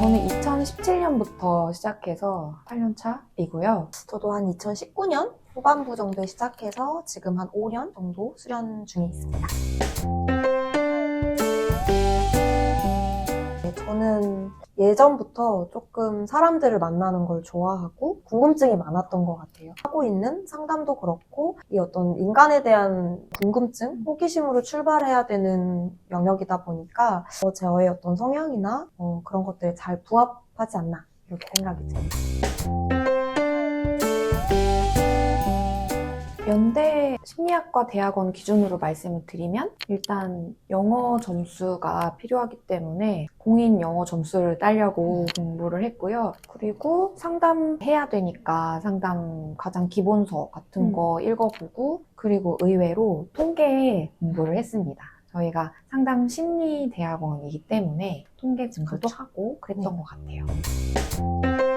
저는 2017년부터 시작해서 8년 차이고요. 저도 한 2019년 후반부 정도에 시작해서 지금 한 5년 정도 수련 중에 있습니다. 저는 예전부터 조금 사람들을 만나는 걸 좋아하고 궁금증이 많았던 것 같아요. 하고 있는 상담도 그렇고 이 어떤 인간에 대한 궁금증, 호기심으로 출발해야 되는 영역이다 보니까 어, 저의 어떤 성향이나 어, 그런 것들에 잘 부합하지 않나 이렇게 생각이 들어요. 연대 심리학과 대학원 기준으로 말씀을 드리면 일단 영어 점수가 필요하기 때문에 공인 영어 점수를 따려고 공부를 했고요. 그리고 상담해야 되니까 상담 가장 기본서 같은 음. 거 읽어보고 그리고 의외로 통계 공부를 했습니다. 저희가 상담 심리 대학원이기 때문에 통계 공부도 그렇죠. 하고 그랬던 네. 것 같아요.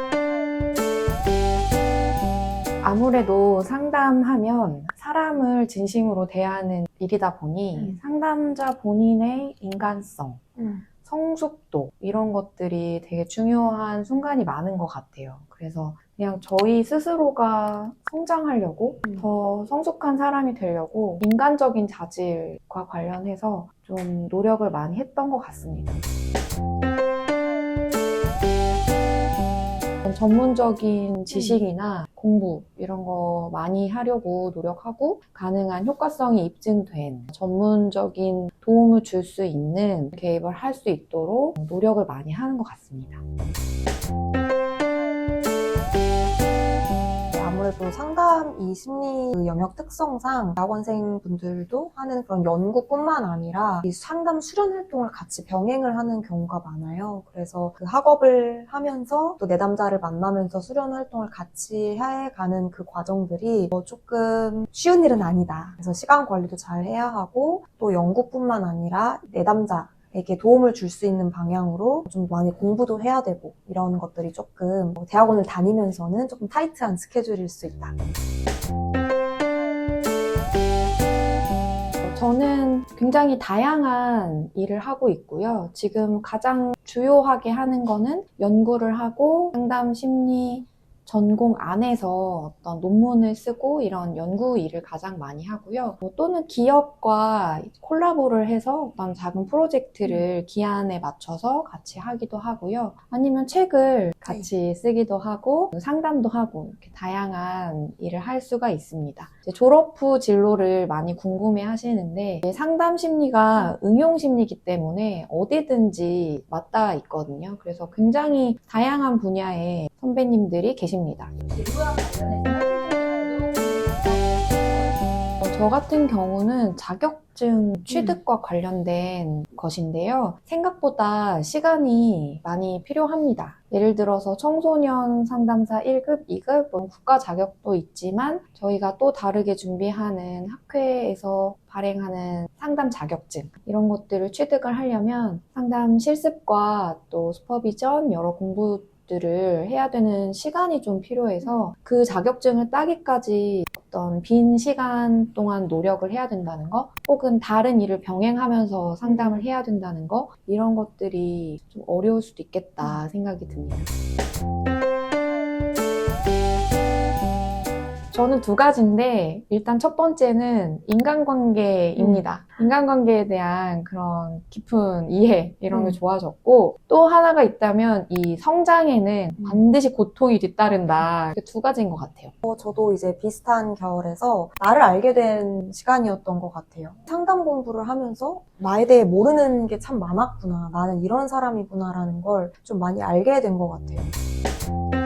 아무래도 상담하면 사람을 진심으로 대하는 일이다 보니 음. 상담자 본인의 인간성, 음. 성숙도 이런 것들이 되게 중요한 순간이 많은 것 같아요. 그래서 그냥 저희 스스로가 성장하려고 음. 더 성숙한 사람이 되려고 인간적인 자질과 관련해서 좀 노력을 많이 했던 것 같습니다. 전문적인 지식이나 공부 이런 거 많이 하려고 노력하고 가능한 효과성이 입증된 전문적인 도움을 줄 수 있는 개입을 할 수 있도록 노력을 많이 하는 것 같습니다. 네, 아무래도 상담 이 심리 그 영역 특성상 대학원생 분들도 하는 그런 연구뿐만 아니라 이 상담 수련 활동을 같이 병행을 하는 경우가 많아요. 그래서 그 학업을 하면서 또 내담자를 만나면서 수련 활동을 같이 해가는 그 과정들이 어, 조금 쉬운 일은 아니다. 그래서 시간 관리도 잘 해야 하고 또 연구뿐만 아니라 내담자 에게 도움을 줄 수 있는 방향으로 좀 많이 공부도 해야 되고 이런 것들이 조금 뭐 대학원을 다니면서는 조금 타이트한 스케줄일 수 있다. 저는 굉장히 다양한 일을 하고 있고요. 지금 가장 주요하게 하는 거는 연구를 하고 상담 심리 전공 안에서 어떤 논문을 쓰고 이런 연구 일을 가장 많이 하고요. 뭐 또는 기업과 콜라보를 해서 어떤 작은 프로젝트를 기한에 맞춰서 같이 하기도 하고요. 아니면 책을 같이 쓰기도 하고 상담도 하고 이렇게 다양한 일을 할 수가 있습니다. 졸업 후 진로를 많이 궁금해 하시는데 상담 심리가 응용 심리이기 때문에 어디든지 맞닿아 있거든요. 그래서 굉장히 다양한 분야의 선배님들이 계십니다. 어, 저 같은 경우는 자격증 취득과 관련된 것인데요. 생각보다 시간이 많이 필요합니다. 예를 들어서 청소년 상담사 1급, 2급, 뭐 국가 자격도 있지만 저희가 또 다르게 준비하는 학회에서 발행하는 상담 자격증 이런 것들을 취득을 하려면 상담 실습과 또 슈퍼비전 여러 공부 들을 해야 되는 시간이 좀 필요해서 그 자격증을 따기까지 어떤 빈 시간 동안 노력을 해야 된다는 거 혹은 다른 일을 병행하면서 상담을 해야 된다는 거 이런 것들이 좀 어려울 수도 있겠다 생각이 듭니다. 저는 두 가지인데 일단 첫 번째는 인간관계입니다. 인간관계에 대한 그런 깊은 이해 이런 게 음. 좋아졌고 또 하나가 있다면 이 성장에는 음. 반드시 고통이 뒤따른다. 이두 가지인 것 같아요. 어, 저도 이제 비슷한 결에서 나를 알게 된 시간이었던 것 같아요. 상담 공부를 하면서 나에 대해 모르는 게 참 많았구나. 나는 이런 사람이구나라는 걸 좀 많이 알게 된 것 같아요.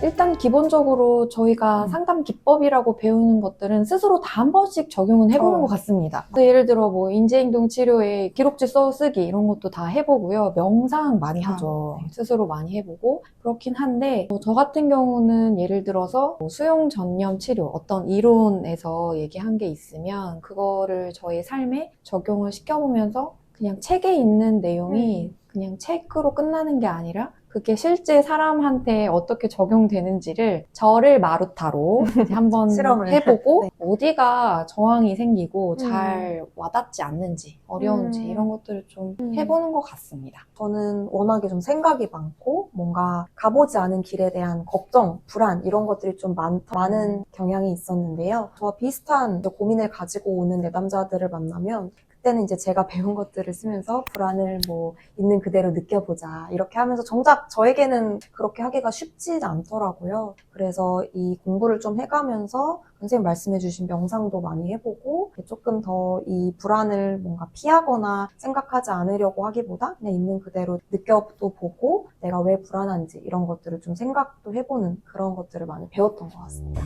일단 기본적으로 저희가 음. 상담 기법이라고 배우는 것들은 스스로 다 한 번씩 적용은 해보는 어. 것 같습니다. 그래서 예를 들어 뭐 인지행동 치료에 기록지 써쓰기 이런 것도 다 해보고요. 명상 많이 아, 하죠. 네. 스스로 많이 해보고 그렇긴 한데 뭐 저 같은 경우는 예를 들어서 뭐 수용 전념 치료 어떤 이론에서 얘기한 게 있으면 그거를 저의 삶에 적용을 시켜보면서 그냥 책에 있는 내용이 그냥 책으로 끝나는 게 아니라 그게 실제 사람한테 어떻게 적용되는지를 저를 마루타로 한번 실험을. 해보고 네. 어디가 저항이 생기고 음. 잘 와닿지 않는지, 어려운지 음. 이런 것들을 좀 음. 해보는 것 같습니다. 저는 워낙에 좀 생각이 많고 뭔가 가보지 않은 길에 대한 걱정, 불안 이런 것들이 좀 많, 많은 경향이 있었는데요. 저와 비슷한 고민을 가지고 오는 내담자들을 만나면 그때는 이제 제가 배운 것들을 쓰면서 불안을 뭐 있는 그대로 느껴보자 이렇게 하면서 정작 저에게는 그렇게 하기가 쉽지 않더라고요. 그래서 이 공부를 좀 해가면서 선생님 말씀해주신 명상도 많이 해보고 조금 더 이 불안을 뭔가 피하거나 생각하지 않으려고 하기보다 그냥 있는 그대로 느껴도 보고 내가 왜 불안한지 이런 것들을 좀 생각도 해보는 그런 것들을 많이 배웠던 것 같습니다.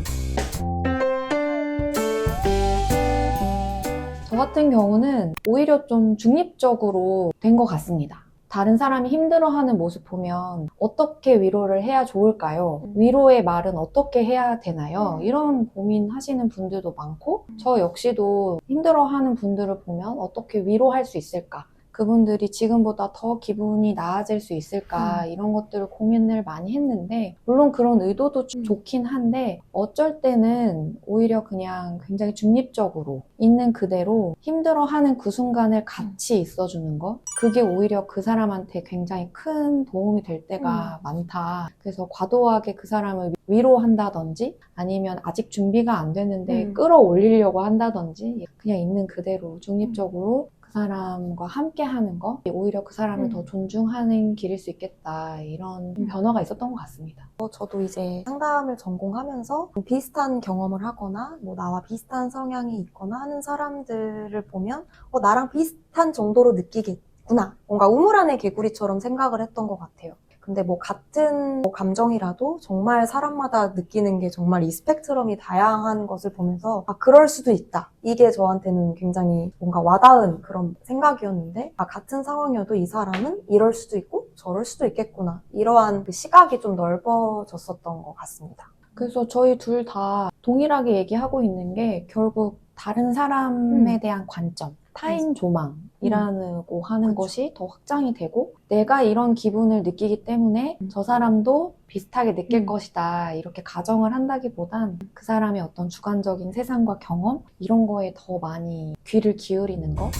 저 같은 경우는 오히려 좀 중립적으로 된 것 같습니다. 다른 사람이 힘들어하는 모습 보면 어떻게 위로를 해야 좋을까요? 음. 위로의 말은 어떻게 해야 되나요? 음. 이런 고민하시는 분들도 많고 저 역시도 힘들어하는 분들을 보면 어떻게 위로할 수 있을까? 그분들이 지금보다 더 기분이 나아질 수 있을까? 이런 것들을 고민을 많이 했는데 물론 그런 의도도 좀 음. 좋긴 한데 어쩔 때는 오히려 그냥 굉장히 중립적으로 있는 그대로 힘들어하는 그 순간을 같이 있어주는 것 그게 오히려 그 사람한테 굉장히 큰 도움이 될 때가 많다. 그래서 과도하게 그 사람을 위로한다든지 아니면 아직 준비가 안 됐는데 음. 끌어올리려고 한다든지 그냥 있는 그대로 중립적으로 그 사람과 함께 하는 거 오히려 그 사람을 음. 더 존중하는 길일 수 있겠다 이런 음. 변화가 있었던 것 같습니다. 어, 저도 이제 상담을 전공하면서 비슷한 경험을 하거나 뭐 나와 비슷한 성향이 있거나 하는 사람들을 보면 어, 나랑 비슷한 정도로 느끼겠구나. 뭔가 우물 안의 개구리처럼 생각을 했던 것 같아요. 근데 뭐 같은 뭐 감정이라도 정말 사람마다 느끼는 게 정말 이 스펙트럼이 다양한 것을 보면서 아 그럴 수도 있다. 이게 저한테는 굉장히 뭔가 와닿은 그런 생각이었는데 아 같은 상황이어도 이 사람은 이럴 수도 있고 저럴 수도 있겠구나. 이러한 그 시각이 좀 넓어졌었던 것 같습니다. 그래서 저희 둘 다 동일하게 얘기하고 있는 게 결국 다른 사람에 음. 대한 관점, 타인 조망이라고 하는 것이 더 확장이 되고 내가 이런 기분을 느끼기 때문에 음. 저 사람도 비슷하게 느낄 음. 것이다 이렇게 가정을 한다기보단 그 사람의 어떤 주관적인 세상과 경험 이런 거에 더 많이 귀를 기울이는 거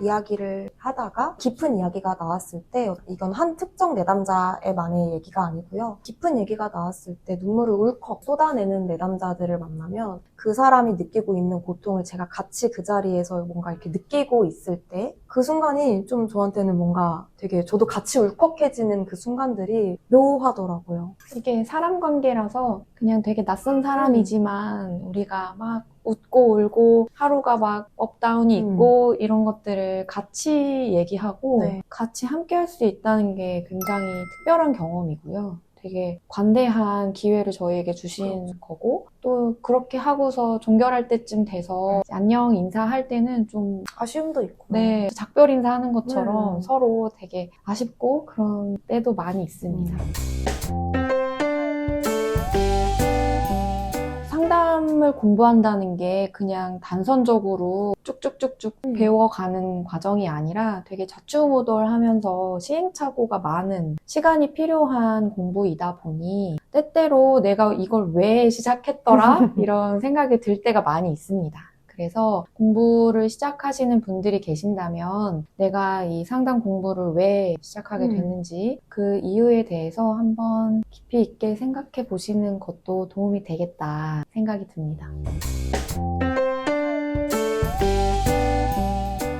이야기를 하다가 깊은 이야기가 나왔을 때 이건 한 특정 내담자의만의 얘기가 아니고요. 깊은 얘기가 나왔을 때 눈물을 울컥 쏟아내는 내담자들을 만나면 그 사람이 느끼고 있는 고통을 제가 같이 그 자리에서 뭔가 이렇게 느끼고 있을 때그 순간이 좀 저한테는 뭔가 되게 저도 같이 울컥해지는 그 순간들이 묘하더라고요. 이게 사람 관계라서 그냥 되게 낯선 사람이지만 우리가 막 웃고 울고 하루가 막 업다운이 음. 있고 이런 것들을 같이 얘기하고 네. 같이 함께 할 수 있다는 게 굉장히 특별한 경험이고요. 되게 관대한 기회를 저희에게 주신 그렇죠. 거고 또 그렇게 하고서 종결할 때쯤 돼서 안녕 인사할 때는 좀 아쉬움도 있고. 네, 작별 인사하는 것처럼 음. 서로 되게 아쉽고 그런 때도 많이 있습니다. 상담을 공부한다는 게 그냥 단선적으로 쭉쭉쭉쭉 음. 배워가는 과정이 아니라 되게 좌충우돌하면서 시행착오가 많은 시간이 필요한 공부이다 보니 때때로 내가 이걸 왜 시작했더라 이런 생각이 들 때가 많이 있습니다. 그래서 공부를 시작하시는 분들이 계신다면 내가 이 상담 공부를 왜 시작하게 음. 됐는지 그 이유에 대해서 한번 깊이 있게 생각해 보시는 것도 도움이 되겠다 생각이 듭니다.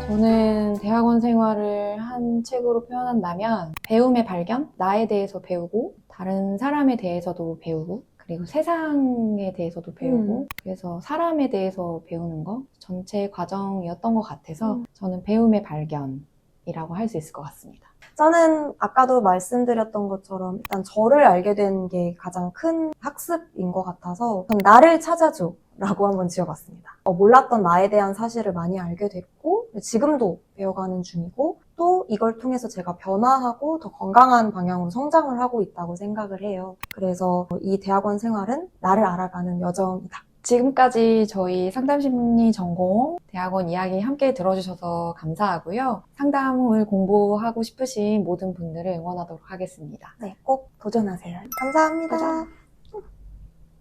저는 대학원 생활을 한 책으로 표현한다면 배움의 발견, 나에 대해서 배우고 다른 사람에 대해서도 배우고 그리고 세상에 대해서도 배우고 음. 그래서 사람에 대해서 배우는 거 전체 과정이었던 것 같아서 음. 저는 배움의 발견이라고 할 수 있을 것 같습니다. 저는 아까도 말씀드렸던 것처럼 일단 저를 알게 된 게 가장 큰 학습인 것 같아서 전 나를 찾아줘 라고 한번 지어봤습니다. 어, 몰랐던 나에 대한 사실을 많이 알게 됐고 지금도 배워가는 중이고 또 이걸 통해서 제가 변화하고 더 건강한 방향으로 성장을 하고 있다고 생각을 해요. 그래서 이 대학원 생활은 나를 알아가는 여정이다. 지금까지 저희 상담심리 전공 대학원 이야기 함께 들어주셔서 감사하고요. 상담을 공부하고 싶으신 모든 분들을 응원하도록 하겠습니다. 네, 꼭 도전하세요. 감사합니다. 도전.